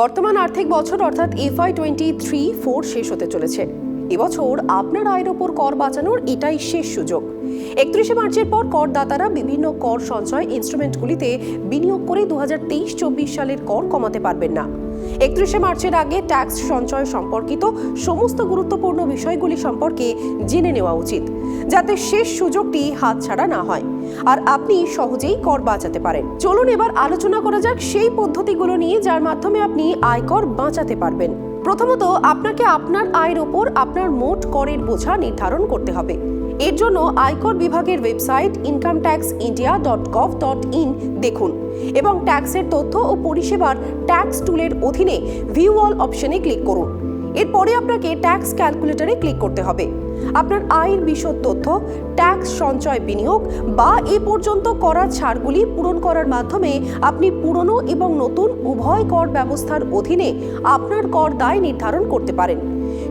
বর্তমান আর্থিক বছর অর্থাৎ এফআই টোয়েন্টি থ্রি ফোর শেষ হতে চলেছে। এবছর আপনার আয়ের ওপর কর বাঁচানোর এটাই শেষ সুযোগ। একত্রিশে মার্চের পর করদাতারা বিভিন্ন কর সঞ্চয় ইনস্ট্রুমেন্টগুলিতে বিনিয়োগ করে দু হাজার তেইশ চব্বিশ সালের কর কমাতে পারবেন না। একত্রিশে মার্চের আগে ট্যাক্স সঞ্চয় সম্পর্কিত সমস্ত গুরুত্বপূর্ণ বিষয়গুলি সম্পর্কে জেনে নেওয়া উচিত, যাতে শেষ সুযোগটি হাতছাড়া না হয়। আর আপনি সহজেই কর বাঁচাতে পারেন। চলুন এবার আলোচনা করা যাক সেই পদ্ধতিগুলো নিয়ে, যার মাধ্যমে আপনি আয়কর বাঁচাতে পারবেন। প্রথমত, আপনাকে আপনার আয়ের ওপর আপনার মোট করের বোঝা নির্ধারণ করতে হবে। এর জন্য আয়কর বিভাগের website income tax India dot gov dot in দেখুন এবং ট্যাক্সের তথ্য ও পরিষেবার ট্যাক্স টুলের অধীনে ভিউ অল অপশনে ক্লিক করুন। এরপরে আপনাকে ট্যাক্স ক্যালকুলেটরে ক্লিক করতে হবে। আপনার আয়ের বিশদ তথ্য ট্যাক্স সঞ্চয় বিনিয়োগ বা এ পর্যন্ত করা ছাড়গুলি পূরণ করার মাধ্যমে আপনি পুরনো এবং নতুন উভয় কর ব্যবস্থার অধীনে আপনার কর দায় নির্ধারণ করতে পারেন।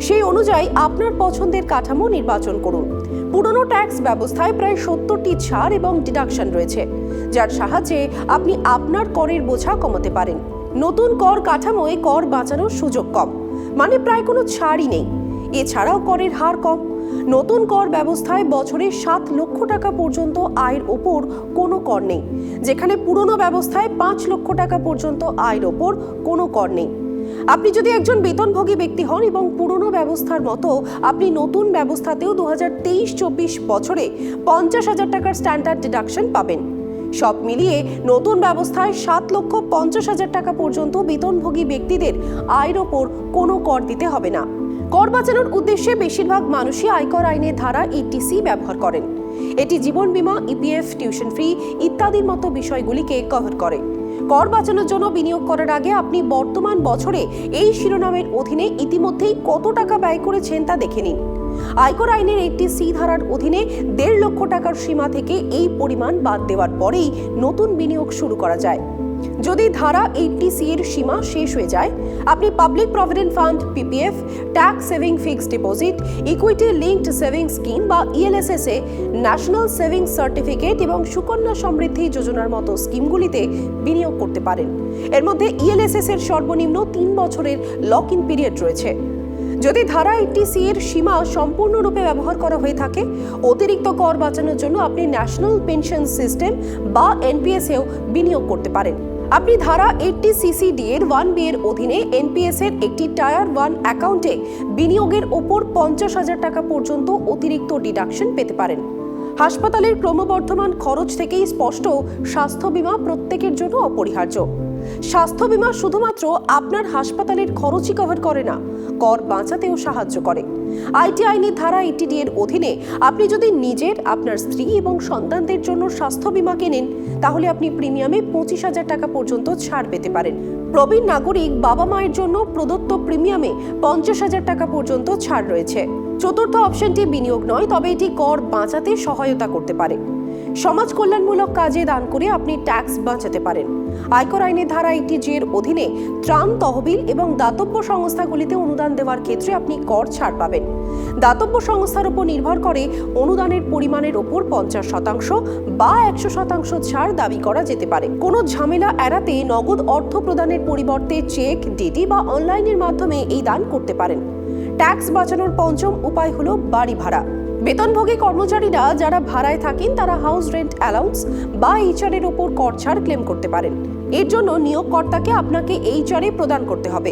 সেই অনুযায়ী আপনার পছন্দের কাঠামো নির্বাচন করুন। পুরনো ট্যাক্স ব্যবস্থায় প্রায় সত্তরটি ছাড় এবং ডিডাকশন রয়েছে, যার সাহায্যে আপনি আপনার করের বোঝা কমাতে পারেন। নতুন কর কাঠামোয় কর বাঁচানোর সুযোগ কম। মানে প্রায় কোনো ছাড়ই নেই। এছাড়াও করের হার কম। নতুন কর ব্যবস্থায় বছরে সাত লক্ষ টাকা পর্যন্ত আয়ের ওপর কোনো কর নেই। যেখানে পুরনো ব্যবস্থায় পাঁচ লক্ষ টাকা পর্যন্ত আয়ের ওপর কোনো কর নেই। আপনি যদি একজন বেতনভোগী ব্যক্তি হন এবং পুরনো ব্যবস্থার মতো আপনি নতুন ব্যবস্থাতেও দু হাজার তেইশ চব্বিশ বছরে পঞ্চাশ হাজার টাকার স্ট্যান্ডার্ড ডিডাকশন পাবেন। সব মিলিয়ে নতুন ব্যবস্থায় সাত লক্ষ পঞ্চাশ হাজার টাকা পর্যন্ত বেতনভোগী ব্যক্তিদের আয়ের ওপর কোনো কর দিতে হবে না। কর বাঁচানোর উদ্দেশ্যে বেশিরভাগ মানুষই আয়কর আইনের ধারা ইটিসি ব্যবহার করেন। এটি জীবন বীমা ইপিএফ টিউশন ফি ইত্যাদির মতো বিষয়গুলিকে কভার করে। কর বাঁচানোর জন্য বিনিয়োগ করার আগে আপনি বর্তমান বছরে এই শিরোনামের অধীনে ইতিমধ্যেই কত টাকা ব্যয় করেছেন তা দেখে নিন। আয়কর আইনের একটি সি ধারার অধীনে দেড় লক্ষ টাকার সীমা থেকে এই পরিমাণ বাদ দেওয়ার পরেই নতুন বিনিয়োগ শুরু করা যায়। যদি ধারা এইটটি সি এর সীমা শেষ হয়ে যায়, আপনি public provident fund, PPF, tax saving fixed deposit, equity linked saving scheme বা ইএলএসএস এ ন্যাশনাল সেভিং সার্টিফিকেট এবং সুকন্যা সমৃদ্ধি যোজনার মতো স্কিমগুলিতে বিনিয়োগ করতে পারেন। এর মধ্যে ইএলএসএস এর সর্বনিম্ন তিন বছরের লক ইন পিরিয়ড রয়েছে। যদি ধারা এইটটি সি এর সীমা সম্পূর্ণরূপে ব্যবহার করা হয়ে থাকে, অতিরিক্ত কর বাঁচানোর জন্য আপনি ন্যাশনাল পেনশন সিস্টেম বা এনপিএস এও বিনিয়োগ করতে পারেন। আপনি ধারা এইটটি সিসিডি এর ওয়ান বি এর অধীনে এনপিএস এর একটি টায়ার ওয়ান অ্যাকাউন্টে বিনিয়োগের ওপর পঞ্চাশ হাজার টাকা পর্যন্ত অতিরিক্ত ডিডাকশন পেতে পারেন। হাসপাতালের ক্রমবর্ধমান খরচ থেকেই স্পষ্ট স্বাস্থ্য বীমা প্রত্যেকের জন্য অপরিহার্য। স্বাস্থ্য বীমা শুধুমাত্র আপনার হাসপাতালের খরচই কভার করে না, কর বাঁচাতেও সাহায্য করে। আইটি আইনের ধারা ইটিডি এর অধীনে আপনি যদি নিজের, আপনার স্ত্রী এবং সন্তানদের জন্য স্বাস্থ্য বীমা কেনেন, তাহলে আপনি প্রিমিয়ামে পঁচিশ হাজার টাকা পর্যন্ত ছাড় পেতে পারেন। প্রবীণ নাগরিক বাবা মায়ের জন্য প্রদত্ত প্রিমিয়ামে পঞ্চাশ হাজার টাকা পর্যন্ত ছাড় রয়েছে। চতুর্থ অপশনটি বিনিয়োগ নয়, তবে এটি কর বাঁচাতে সহায়তা করতে পারে। সমাজ কল্যাণমূলক কাজে দান করে আপনি ট্যাক্স বাঁচাতে পারেন। আয়কর আইনের ধারা একটি জের অধীনে ত্রাণ তহবিল এবং দাতব্য সংস্থাগুলিতে অনুদান দেওয়ার ক্ষেত্রে আপনি কর ছাড় পাবেন। দাতব্য সংস্থার উপর নির্ভর করে অনুদানের পরিমাণের ওপর পঞ্চাশ শতাংশ বা একশো শতাংশ ছাড় দাবি করা যেতে পারে। কোনো ঝামেলা এড়াতে নগদ অর্থ প্রদানের পরিবর্তে চেক ডিডি বা অনলাইনের মাধ্যমে এই দান করতে পারেন। ট্যাক্স বাঁচানোর পঞ্চম উপায় হলো বাড়ি ভাড়া। বেতনভোগী কর্মচারীরা যারা ভাড়ায় থাকেন, তারা হাউস রেন্ট অ্যালাউন্স বা এইচআর এর ওপর কর ছাড় ক্লেম করতে পারেন। এর জন্য নিয়োগকর্তাকে আপনাকে এইচআর এ প্রদান করতে হবে।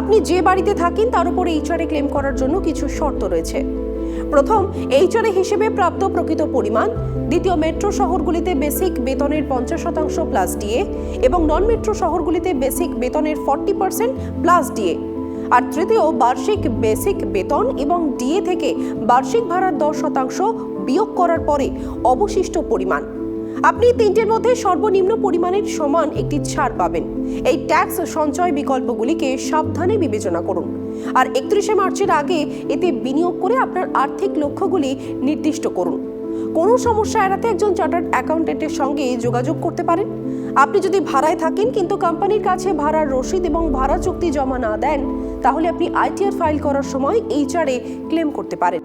আপনি যে বাড়িতে থাকেন, তার উপর এইচআর এ ক্লেম করার জন্য কিছু শর্ত রয়েছে। প্রথম এইচআর এ হিসেবে প্রাপ্ত প্রকৃত পরিমাণ। দ্বিতীয় মেট্রো শহরগুলিতে বেসিক বেতনের পঞ্চাশ শতাংশ প্লাস ডিএ এবং নন মেট্রো শহরগুলিতে বেসিক বেতনের ফর্টি পার্সেন্ট প্লাস ডিএ আর তৃতীয়, বার্ষিক বেসিক বেতন এবং ডিএ থেকে বার্ষিক ভাড়ার দশ শতাংশ বিয়োগ করার পরে অবশিষ্ট পরিমাণ। আপনি তিনটের মধ্যে সর্বনিম্ন পরিমাণের সমান একটি ছাড় পাবেন। এই ট্যাক্স সঞ্চয় বিকল্পগুলিকে সাবধানে বিবেচনা করুন। আর একত্রিশে মার্চের আগে এতে বিনিয়োগ করে আপনার আর্থিক লক্ষ্যগুলি নির্দিষ্ট করুন। কোনো সমস্যা এড়াতে একজন চার্টার্ড অ্যাকাউন্টেন্টের সঙ্গে যোগাযোগ করতে পারেন। আপনি যদি ভাড়ায় থাকেন কিন্তু কোম্পানির কাছে ভাড়ার রসিদ এবং ভাড়া চুক্তি জমা না দেন, তাহলে আপনি আইটিআর ফাইল করার সময় এইচআরে ক্লেম করতে পারেন।